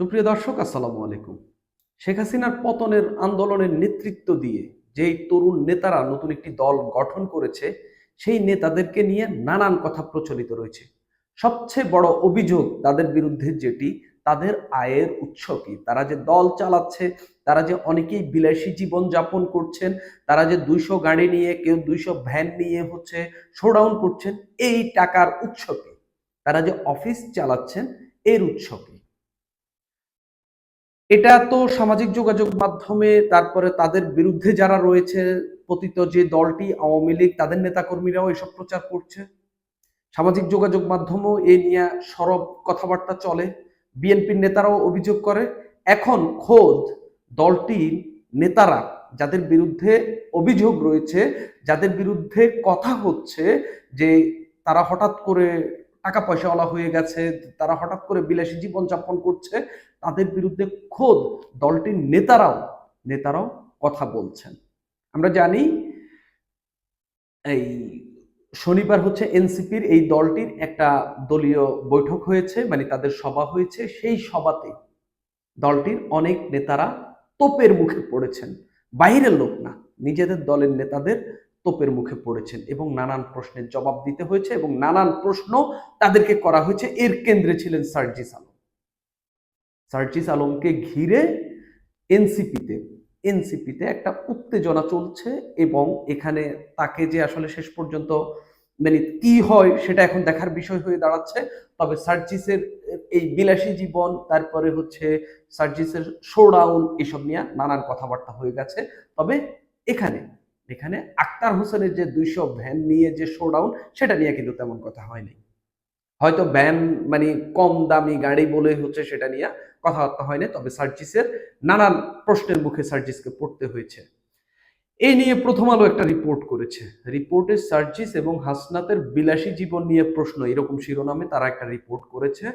সুপ্রিয় দর্শক, আসসালামু আলাইকুম। শেখ হাসিনার পতনের আন্দোলনের নেতৃত্ব দিয়ে যেই তরুণ নেতারা নতুন একটি দল গঠন করেছে, সেই নেতাদেরকে নিয়ে নানান কথা প্রচলিত রয়েছে। সবচেয়ে বড় অভিযোগ তাদের বিরুদ্ধে যেটি, তাদের আয়ের উৎস কি? তারা যে দল চালাচ্ছে, তারা যে অনেকেই বিলাসী জীবন যাপন করছেন, তারা যে দুইশো গাড়ি নিয়ে, কেউ দুইশো ভ্যান নিয়ে হচ্ছে শোডাউন করছেন, এই টাকার উৎস কি? তারা যে অফিস চালাচ্ছেন, এর উৎস কি? এটা তো সামাজিক যোগাযোগ মাধ্যমে, তারপরে তাদের বিরুদ্ধে যারা রয়েছে, পতিত যে দলটি, আওয়ামী লীগ, তাদের নেতাকর্মীরাও এসব প্রচার করছে। সামাজিক যোগাযোগ মাধ্যমেও এ নিয়ে সরব কথাবার্তা চলে। বিএনপির নেতারাও অভিযোগ করে, এখন খোদ দলটির নেতারা যাদের বিরুদ্ধে অভিযোগ রয়েছে, যাদের বিরুদ্ধে কথা হচ্ছে যে তারা হঠাৎ করে টাকা পয়সাওয়ালা হয়ে গেছে, তারা হঠাৎ করে বিলাসী জীবনযাপন করছে, তাদের বিরুদ্ধে খোদ দলটির নেতারাও নেতারাও কথা বলছেন। আমরা জানি এই শনিবার হচ্ছে এনসিপির এই দলটির একটা দলীয় বৈঠক হয়েছে মানে তাদের সভা হয়েছে, সেই সভাতে দলটির অনেক নেতারা তোপের মুখে পড়েছেন। বাইরের লোক না, নিজেদের দলের নেতাদের তোপের মুখে পড়েছেন এবং নানান প্রশ্নের জবাব দিতে হয়েছে এবং নানান প্রশ্ন তাদেরকে করা হয়েছে। এর কেন্দ্রে ছিলেন সার্জিস আলম। সার্জিস আলমকে ঘিরে এনসিপিতে এনসিপিতে একটা উত্তেজনা চলছে এবং এখানে তাকে যে আসলে শেষ পর্যন্ত মানে কি হয় সেটা এখন দেখার বিষয় হয়ে দাঁড়াচ্ছে। তবে সার্জিসের এই বিলাসী জীবন, তারপরে হচ্ছে সার্জিসের শোডাউন, এসব নিয়ে নানান কথাবার্তা হয়ে গেছে। তবে এখানে এখানে আক্তার হোসেনের যে দুইশো ভ্যান নিয়ে যে শোডাউন সেটা নিয়ে কিন্তু তেমন কথা হয়নি হয়তো ভ্যান মানে কম দামি গাড়ি বলে হচ্ছে সেটা নিয়ে কথাবার্তা হয়নি তবে সার্জিসের নানান প্রশ্নের মুখে সার্জিসকে পড়তে হয়েছে। এই নিয়ে প্রথম আলো একটা রিপোর্ট করেছে। রিপোর্টে সার্জিস এবং হাসনাতের বিলাসী জীবন নিয়ে প্রশ্ন, এরকম শিরোনামে তারা একটা রিপোর্ট করেছে।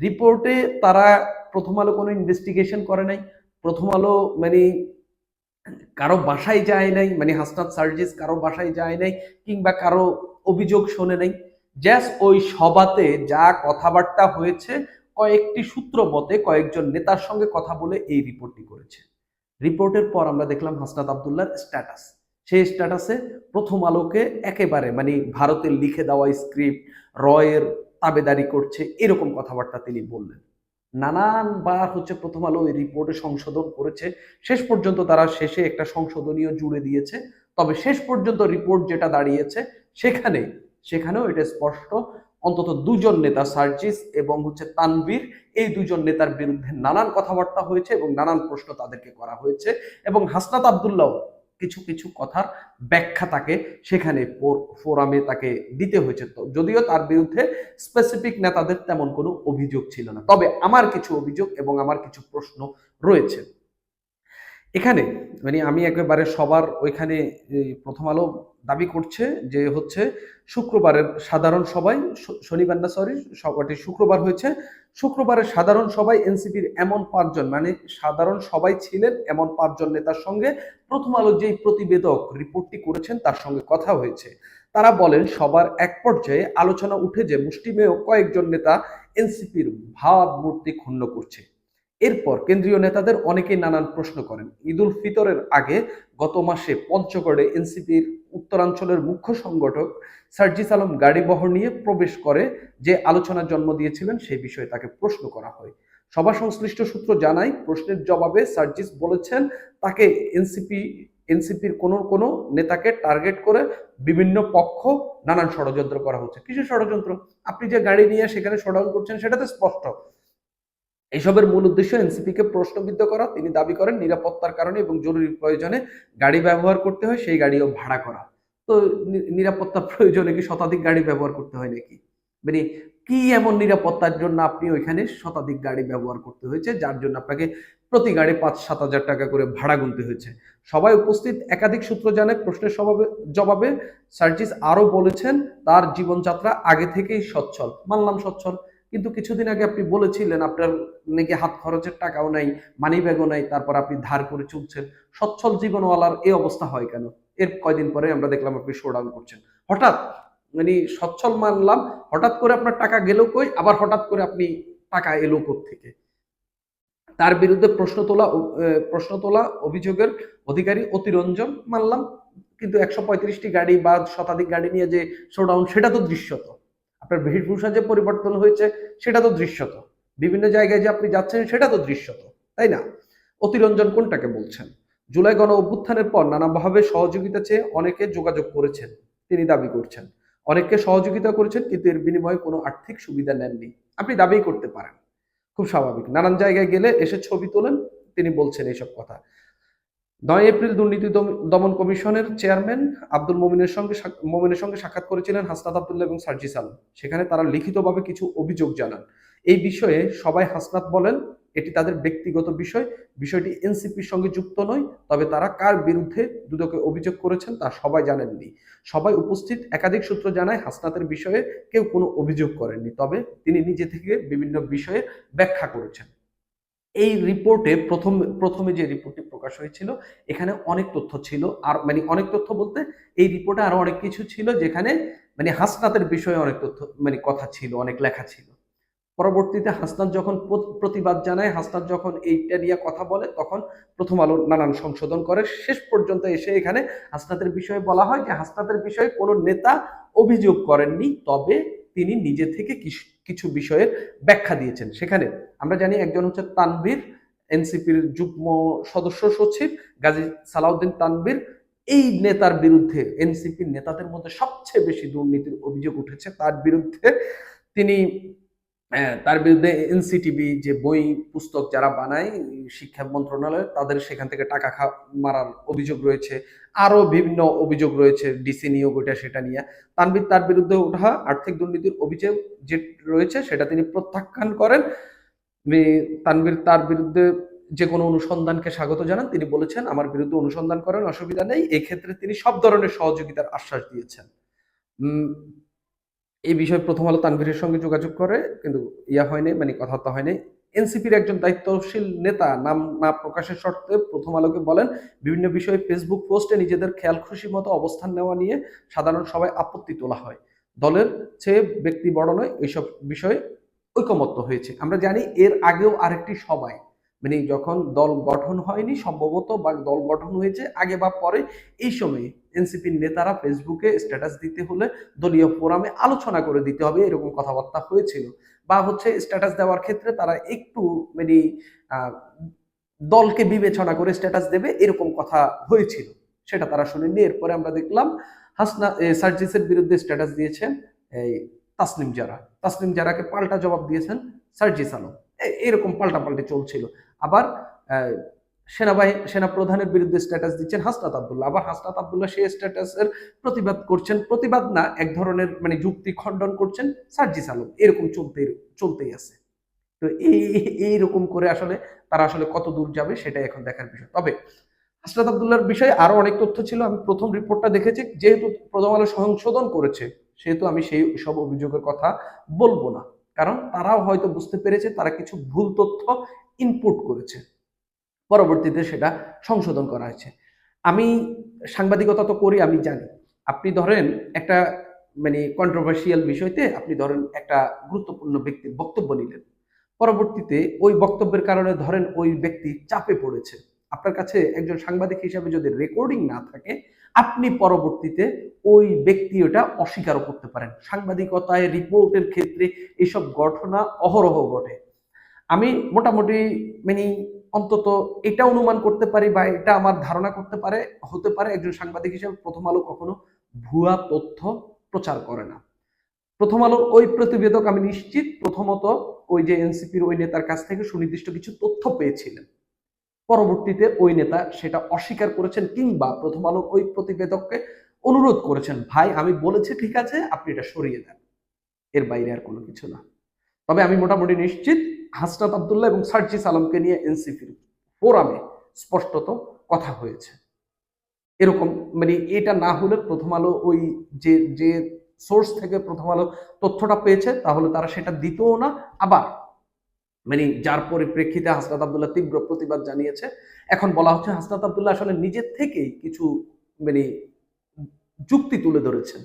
রিপোর্টে তারা প্রথম আলো কোনো ইনভেস্টিগেশন করে নাই। প্রথম আলো মানে কারও বাসায় যায় নাই মানে হাসনাত সার্জিস কারও বাসায় যায় নাই, কিংবা কারও অভিযোগ শোনে নাই। জাস্ট ওই সভাতে যা কথাবার্তা হয়েছে, কয়েকটি সূত্র মতে কয়েকজন নেতার সঙ্গে কথা বলে এই রিপোর্টটি করেছে। রিপোর্টের পর আমরা দেখলাম হাসনাত আবদুল্লার স্ট্যাটাস। সেই স্ট্যাটাসে প্রথম আলোকে একেবারে মানে ভারতের লিখে দেওয়া স্ক্রিপ্ট, রয়ের তাবেদারি করছে, এরকম কথাবার্তা তিনি বললেন। নানানবার হচ্ছে প্রথম আলো এই রিপোর্টে সংশোধন করেছে। শেষ পর্যন্ত তারা শেষে একটা সংশোধনীয় জুড়ে দিয়েছে। তবে শেষ পর্যন্ত রিপোর্ট যেটা দাঁড়িয়েছে, সেখানে, সেখানেও এটা স্পষ্ট। অন্তত দুজন নেতা, সার্জিস এবং হচ্ছে তানভীর, এই দুজন নেতার বিরুদ্ধে নানান কথাবার্তা হয়েছে এবং নানান প্রশ্ন তাদেরকে করা হয়েছে। এবং হাসনাত আবদুল্লাহ কিছু কিছু কথার ব্যাখ্যা তাকে সেখানে ফোরামে তাকে দিতে হয়েছে। তো যদিও তার বিরুদ্ধে স্পেসিফিক নেতাদের তেমন কোনো অভিযোগ ছিল না। তবে আমার কিছু অভিযোগ এবং আমার কিছু প্রশ্ন রয়েছে। এখানে মানে আমি একেবারে সবার ওইখানে প্রথম আলো দাবি করছে যে হচ্ছে শুক্রবারের সাধারণ সবাই শনিবার না সরি সবাটি শুক্রবার হয়েছে। শুক্রবারের সাধারণ সবাই এনসিপির এমন পাঁচজন মানে সাধারণ সবাই ছিলেন এমন পাঁচজন নেতার সঙ্গে। প্রথম আলো যেই প্রতিবেদক রিপোর্টটি করেছেন তার সঙ্গে কথা হয়েছে। তারা বলেন, সবার এক পর্যায়ে আলোচনা উঠে যে মুষ্টিমেয় কয়েকজন নেতা এনসিপির ভাবমূর্তি ক্ষুণ্ণ করছে। এরপর কেন্দ্রীয় নেতাদের অনেকেই নানান প্রশ্ন করেন। ঈদুল ফিতরের আগে গত মাসে পঞ্চগড়ে এনসিপির উত্তরাঞ্চলের মুখ্য সংগঠক সার্জিস আলম গাড়ি বহর নিয়ে প্রবেশ করে যে আলোচনার জন্ম দিয়েছিলেন, সেই বিষয়ে তাকে প্রশ্ন করা হয়। সভা সংশ্লিষ্ট সূত্র জানায়, প্রশ্নের জবাবে সার্জিস বলেছেন, তাকে এনসিপি, এনসিপির কোনো কোনো নেতাকে টার্গেট করে বিভিন্ন পক্ষ নানান ষড়যন্ত্র করা হচ্ছে। কিসের ষড়যন্ত্র? আপনি যে গাড়ি নিয়ে সেখানে শোডাউন করছেন সেটা তো স্পষ্ট। এসবের মূল উদ্দেশ্য এনসিপিকে প্রশ্নবিদ্ধ করা, তিনি দাবি করেন নিরাপত্তার কারণে এবং জরুরি প্রয়োজনে গাড়ি ব্যবহার করতে হয়, সেই গাড়িও ভাড়া করা। তো নিরাপত্তার প্রয়োজনে কি শতাধিক গাড়ি ব্যবহার করতে হয় নাকি? মানে কি এমন নিরাপত্তার জন্য আপনি ওইখানে শতাধিক গাড়ি ব্যবহার করতে হয়েছে, যার জন্য আপনাকে প্রতি গাড়ি পাঁচ সাত হাজার টাকা করে ভাড়া গুনতে হয়েছে? সবাই উপস্থিত, একাধিক সূত্র জানায় প্রশ্নের জবাবে সার্জিস আরও বলেছেন, তার জীবনযাত্রা আগে থেকেই সচ্ছল। মানলাম সচ্ছল। কিন্তু কিছুদিন আগে আপনি বলেছিলেন আপনার নাকি হাত খরচের টাকাও নাই মানি ব্যাগও নাই, তারপর আপনি ধার করে চলছেন। সচ্ছল জীবনওয়ালার এই অবস্থা হয় কেন? এর কয়দিন পরে আমরা দেখলাম আপনি শোডাউন করছেন। হঠাৎ মানে সচ্ছল মানলাম, হঠাৎ করে আপনার টাকা গেল কই? আবার হঠাৎ করে আপনি টাকা এলো থেকে তার বিরুদ্ধে প্রশ্ন তোলা প্রশ্ন তোলা অভিযোগের অধিকারী অতিরঞ্জন মানলাম। কিন্তু একশো পঁয়ত্রিশটি গাড়ি বা শতাধিক গাড়ি নিয়ে যে শোডাউন সেটা তো দৃশ্যত। আপনার বেশভূষা যে পরিবর্তন হয়েছে, সেটা তো দৃশ্যত। বিভিন্ন জায়গায় যে আপনি যাচ্ছেন, সেটা তো দৃশ্যত, তাই না? অতিরঞ্জন কোনটাকে বলছেন? জুলাই গণ অভ্যুত্থানের পর নানাভাবে সহযোগিতা চেয়ে অনেকে যোগাযোগ করেছেন, তিনি দাবি করছেন। অনেককে সহযোগিতা করেছেন, কিন্তু এর বিনিময়ে কোনো আর্থিক সুবিধা নেননি। আপনি দাবি করতে পারেন। খুব স্বাভাবিক। নানান জায়গায় গেলে এসে ছবি তোলেন, তিনি বলছেন এইসব কথা। নয় এপ্রিল দুর্নীতি দম- দমন কমিশনের চেয়ারম্যান আব্দুল মোমিনের সঙ্গে মোমিনের সঙ্গে সাক্ষাৎ করেছিলেন হাসনাত আবদুল্লাহ এবং সার্জিস আলম। সেখানে তারা লিখিতভাবে কিছু অভিযোগ জানান। এই বিষয়ে সবাই হাসনাত বলেন, এটি তাদের ব্যক্তিগত বিষয়। বিষয়টি এনসিপির সঙ্গে যুক্ত নয়, তবে তারা কার বিরুদ্ধে দুদকে অভিযোগ করেছেন তা সবাই জানেননি। সবাই উপস্থিত, একাধিক সূত্র জানায় হাসনাতের বিষয়ে কেউ কোনো অভিযোগ করেননি, তবে তিনি নিজে থেকে বিভিন্ন বিষয়ে ব্যাখ্যা করেছেন। এই রিপোর্টে প্রথম, প্রথমে যে রিপোর্টটি প্রকাশ হয়েছিল, এখানে অনেক তথ্য ছিল। আর মানে অনেক তথ্য বলতে এই রিপোর্টে আরও অনেক কিছু ছিল যেখানে মানে হাসনাতের বিষয়ে অনেক তথ্য মানে কথা ছিল, অনেক লেখা ছিল। পরবর্তীতে হাসনাত যখন প্রতিবাদ জানায়, হাসনাত যখন এইটা নিয়ে কথা বলে, তখন প্রথম আলো নানান সংশোধন করে। শেষ পর্যন্ত এসে এখানে হাসনাতের বিষয়ে বলা হয় যে হাসনাতের বিষয়ে কোনো নেতা অভিযোগ করেননি। তবে তিনি নিজে থেকে কিছু- বিষয়ের ব্যাখ্যা দিয়েছেন। সেখানে আমরা জানি একজন হচ্ছে তানবীর এনসিপির যুগ্ম সদস্য সচিব, গাজী সালাউদ্দিন তানবীর এই নেতার বিরুদ্ধে এনসিপির নেতাদের মধ্যে সবচেয়ে বেশি দুর্নীতির অভিযোগ উঠেছে। তার বিরুদ্ধে তিনি তার বিরুদ্ধে এনসিটিভি যে বই পুস্তক যারা বানায়, শিক্ষা মন্ত্রণালয়, তাদের সেখান থেকে টাকা খা, মারার অভিযোগ রয়েছে। আরও বিভিন্ন অভিযোগ রয়েছে ডিসি নিয়োগ ওইটা সেটা নিয়ে। তানবির তার বিরুদ্ধে ওঠা আর্থিক দুর্নীতির অভিযোগ যে রয়েছে, সেটা তিনি প্রত্যাখ্যান করেন। তানভীর তার বিরুদ্ধে যে কোনো অনুসন্ধানকে স্বাগত জানান। তিনি বলেছেন, আমার বিরুদ্ধে অনুসন্ধান করেন অসুবিধা নেই। এক্ষেত্রে তিনি সব ধরনের সহযোগিতার আশ্বাস দিয়েছেন। এই বিষয়ে প্রথম আলো তানভীরের সঙ্গে যোগাযোগ করে, কিন্তু ইয়া হয়নি মানে কথাবার্তা হয়নি। এনসিপির একজন দায়িত্বশীল নেতা নাম না প্রকাশের শর্তে প্রথম আলোকে বলেন, বিভিন্ন বিষয়ে ফেসবুক পোস্টে নিজেদের খেয়াল খুশি মতো অবস্থান নেওয়া নিয়ে সাধারণ সবাই আপত্তি তোলা হয়। দলের চেয়ে ব্যক্তি বড় নয় এইসব বিষয়ে ঐকমত্য হয়েছে। আমরা জানি এর আগেও আরেকটি সবাই মানে যখন দল গঠন হয়নি, সম্ভবত বা দল গঠন হয়েছে আগে বা পরে, এই সময়ে এনসিপির নেতারা ফেসবুকে স্ট্যাটাস দিতে হলে দলীয় ফোরামে আলোচনা করে দিতে হবে, এরকম কথাবার্তা হয়েছিল। বা হচ্ছে স্ট্যাটাস দেওয়ার ক্ষেত্রে তারা একটু মানে দলকে বিবেচনা করে স্ট্যাটাস দেবে, এরকম কথা হয়েছিল। সেটা তারা শুনেননি। এরপরে আমরা দেখলাম হাসনা সার্জিসের বিরুদ্ধে স্ট্যাটাস দিয়েছেন, এই তাসলিম জারা। তাসলিম জারাকে পাল্টা জবাব দিয়েছেন সার্জিস আলম। এরকম পাল্টা পাল্টে চলছিল। আবার সেনাবাহিনী সেনা প্রধানের বিরুদ্ধে স্ট্যাটাস দিচ্ছেন হাসনাত আবদুল্লাহ। আবার হাসনাত আবদুল্লাহ সেই স্ট্যাটাসের প্রতিবাদ করছেন। প্রতিবাদ না, এক ধরনের মানে যুক্তি খণ্ডন করছেন সার্জিস আলম। এরকম চলতে, চলতেই আছে। তো এই এইরকম করে আসলে তারা আসলে কত দূর যাবে সেটাই এখন দেখার বিষয়। তবে হাসনাত আবদুল্লাহর বিষয়ে আরও অনেক তথ্য ছিল। আমি প্রথম রিপোর্টটা দেখেছি। যেহেতু প্রথম আলো সংশোধন করেছে, সেহেতু আমি সেই সব অভিযোগের কথা বলব না। কারণ তারাও হয়তো বুঝতে পেরেছে, তারা কিছু ভুল তথ্য ইনপুট করেছে। পরবর্তীতে সেটা সংশোধন করা হয়েছে। আমি সাংবাদিকতা তো করি, আমি জানি। আপনি ধরেন একটা মানে কন্ট্রোভার্সিয়াল বিষয়তে আপনি ধরেন একটা গুরুত্বপূর্ণ ব্যক্তির বক্তব্য নিলেন। পরবর্তীতে ওই বক্তব্যের কারণে ধরেন ওই ব্যক্তি চাপে পড়েছে। আপনার কাছে একজন সাংবাদিক হিসাবে যদি রেকর্ডিং না থাকে আপনি পরবর্তীতে ওই ব্যক্তি ওটা অস্বীকারও করতে পারেন। সাংবাদিকতায়, রিপোর্টের ক্ষেত্রে এইসব ঘটনা অহরহ ঘটে। আমি মোটামুটি মানে অন্তত এটা অনুমান করতে পারি বা এটা আমার ধারণা করতে পারে, হতে পারে, একজন সাংবাদিক হিসেবে প্রথম আলো কখনো ভুয়া তথ্য প্রচার করে না। প্রথম আলোর ওই প্রতিবেদক আমি নিশ্চিত প্রথমত ওই যে এনসিপির ওই নেতার কাছ থেকে সুনির্দিষ্ট কিছু তথ্য পেয়েছিলেন। পরবর্তীতে ওই নেতা সেটা অস্বীকার করেছেন কিংবা প্রথম আলোর ওই প্রতিবেদককে অনুরোধ করেছেন, ভাই, আমি বলেছি, ঠিক আছে, আপনি এটা সরিয়ে দেন। এর বাইরে আর কোনো কিছু না। তবে আমি মোটামুটি নিশ্চিত হাসনাত আবদুল্লাহ এবং সার্জিস আলমকে নিয়ে এনসিপির ফোরামে স্পষ্টত কথা হয়েছে। এরকম মানে এটা না হলে প্রথম আলো ওই যে যে সোর্স থেকে প্রথম আলো তথ্যটা পেয়েছে, তাহলে তারা সেটা দিতও না, আবার মানে যার পরিপ্রেক্ষিতে হাসনাত আবদুল্লাহ তীব্র প্রতিবাদ জানিয়েছে। এখন বলা হচ্ছে হাসনাত আবদুল্লাহ আসলে নিজের থেকেই কিছু মানে যুক্তি তুলে ধরেছেন।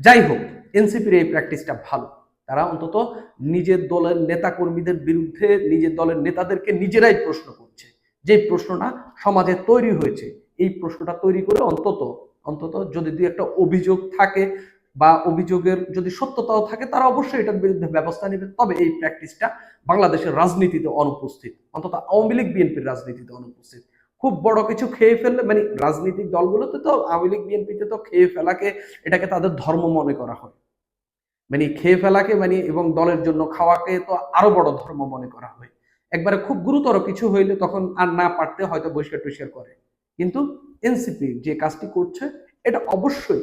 যাই হোক, এনসিপির এই প্র্যাকটিসটা ভালো। তারা অন্তত নিজের দলের নেতা কর্মীদের বিরুদ্ধে, নিজের দলের নেতাদেরকে নিজেরাই প্রশ্ন করছে। যে প্রশ্নটা সমাজে তৈরি হয়েছে, এই প্রশ্নটা তৈরি করে অন্তত অন্তত যদি দুই একটা অভিযোগ থাকে বা অভিযোগের যদি সত্যতাও থাকে, তারা অবশ্যই এটার বিরুদ্ধে ব্যবস্থা নেবে। তবে এই প্র্যাকটিসটা বাংলাদেশের রাজনীতিতে অনুপস্থিত, অন্তত আওয়ামী লীগ বিএনপির রাজনীতিতে অনুপস্থিত। খুব বড় কিছু খেয়ে ফেললে মানে রাজনৈতিক দলগুলোতে তো আওয়ামী লীগ বিএনপিতে তো খেয়ে ফেলাকে, এটাকে তাদের ধর্ম মনে করা হয়। মানে খেয়ে ফেলাকে মানে এবং দলের জন্য খাওয়াকে তো আরও বড় ধর্ম মনে করা হয়। একবারে খুব গুরুতর কিছু হইলে তখন আর না পারতে হয়তো বহিষ্কার টুষ্কার করে। কিন্তু এনসিপি যে কাজটি করছে, এটা অবশ্যই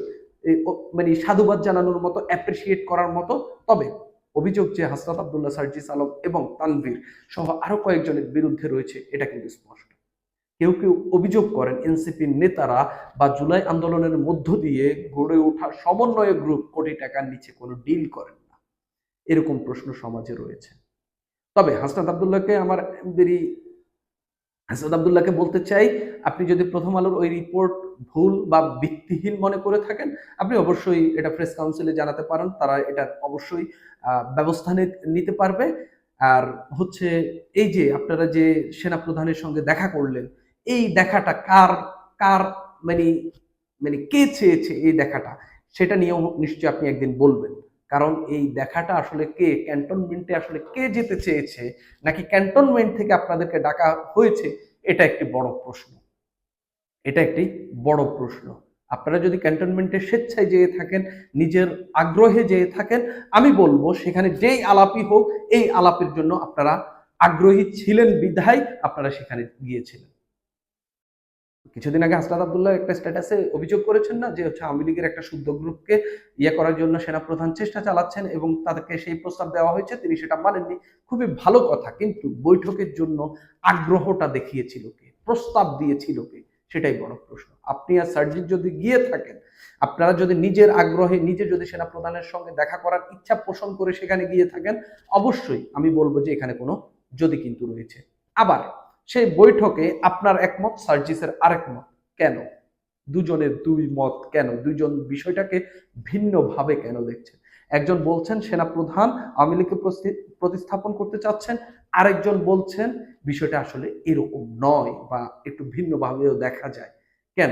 মানে সাধুবাদ জানানোর মতো অ্যাপ্রিসিয়েট করার মতো। তবে অভিযোগ যে হাসরাত আবদুল্লাহ, সার্জিস আলম এবং তানভীর সহ আরও কয়েকজনের বিরুদ্ধে রয়েছে, এটা কিন্তু স্পষ্ট। কেউ কেউ অভিযোগ করেন এনসিপির নেতারা বা জুলাই আন্দোলনের মধ্য দিয়ে গড়ে ওঠা সমন্বয় গ্রুপ কোটি টাকার নিচে কোনো ডিল করেন না। এরকম প্রশ্ন সমাজে রয়েছে। তবে হাসনাত আবদুল্লাহকে আমার হাসনাত আবদুল্লাহকে বলতে চাই, আপনি যদি প্রথম আলোর ওই রিপোর্ট ভুল বা ভিত্তিহীন মনে করে থাকেন, আপনি অবশ্যই এটা প্রেস কাউন্সিলে জানাতে পারেন, তারা এটা অবশ্যই ব্যবস্থা নিতে পারবে। আর হচ্ছে এই যে আপনারা যে সেনা প্রধানের সঙ্গে দেখা করলেন, এই দেখাটা কার কার মানে মানে কে চেয়েছে এই দেখাটা, সেটা নিয়েও নিশ্চয়ই আপনি একদিন বলবেন। কারণ এই দেখাটা আসলে কে? ক্যান্টনমেন্টে আসলে কে যেতে চেয়েছে? নাকি ক্যান্টনমেন্ট থেকে আপনাদেরকে ডাকা হয়েছে? এটা একটি বড় প্রশ্ন। এটা একটি বড় প্রশ্ন। আপনারা যদি ক্যান্টনমেন্টে স্বেচ্ছায় যেয়ে থাকেন, নিজের আগ্রহে যেয়ে থাকেন, আমি বলব সেখানে যেই আলাপই হোক, এই আলাপের জন্য আপনারা আগ্রহী ছিলেন বিধায় আপনারা সেখানে গিয়েছিলেন। কিছুদিন আগে হাসনাত আবদুল্লাহ একটা স্ট্যাটাসে অভিযোগ করেছেন না যে হচ্ছে আওয়ামী লীগের একটা শুদ্ধ গ্রুপকে ইয়ে করার জন্য সেনাপ্রধান চেষ্টা চালাচ্ছেন এবং তাদেরকে সেই প্রস্তাব দেওয়া হয়েছে, তিনি সেটা মানেননি। খুবই ভালো কথা, কিন্তু বৈঠকের জন্য আগ্রহটা দেখিয়েছিল কে? প্রস্তাব দিয়েছিল কে? সেটাই বড় প্রশ্ন। আপনি আর সার্জিৎ যদি গিয়ে থাকেন, আপনারা যদি নিজের আগ্রহে, নিজে যদি সেনাপ্রধানের সঙ্গে দেখা করার ইচ্ছা পোষণ করে সেখানে গিয়ে থাকেন, অবশ্যই আমি বলব যে এখানে কোনো যদি কিন্তু রয়েছে। আবার সেই বৈঠকে আপনার একমত, সার্জিসের আরেক মত কেন? দুজনের দুই মত কেন? দুজন বিষয়টাকে ভিন্নভাবে কেন দেখছেন? একজন বলছেন, সেনাপ্রধান আওয়ামী লীগকে প্রতিস্থাপন করতে চাচ্ছেন। আরেকজন বলছেন, বিষয়টা আসলে এরকম নয় বা একটু ভিন্নভাবেও দেখা যায়। কেন?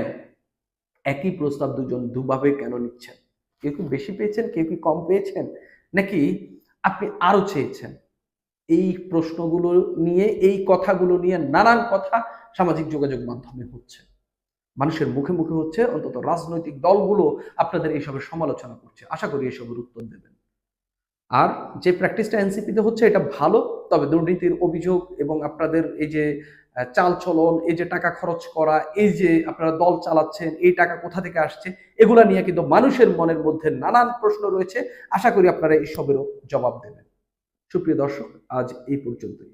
একই প্রস্তাব দুজন দুভাবে কেন নিচ্ছেন? কেউ কি বেশি পেয়েছেন? কেউ কি কম পেয়েছেন? নাকি আপনি আরও চেয়েছেন? এই প্রশ্নগুলো নিয়ে, এই কথাগুলো নিয়ে নানান কথা সামাজিক যোগাযোগ মাধ্যমে হচ্ছে। মানুষের মুখে মুখে হচ্ছে, অন্তত রাজনৈতিক দলগুলো আপনাদের এইসবের সমালোচনা করছে। আশা করি এসবের উত্তর দেবেন। আর যে প্র্যাকটিসটা এনসিপিতে হচ্ছে, এটা ভালো, তবে দুর্নীতির অভিযোগ এবং আপনাদের এই যে চাল চলন এই যে টাকা খরচ করা, এই যে আপনারা দল চালাচ্ছেন, এই টাকা কোথা থেকে আসছে, এগুলা নিয়ে কিন্তু মানুষের মনের মধ্যে নানান প্রশ্ন রয়েছে। আশা করি আপনারা এইসবেরও জবাব দেবেন। সুপ্রিয় দর্শক আজ এই পর্যন্তই।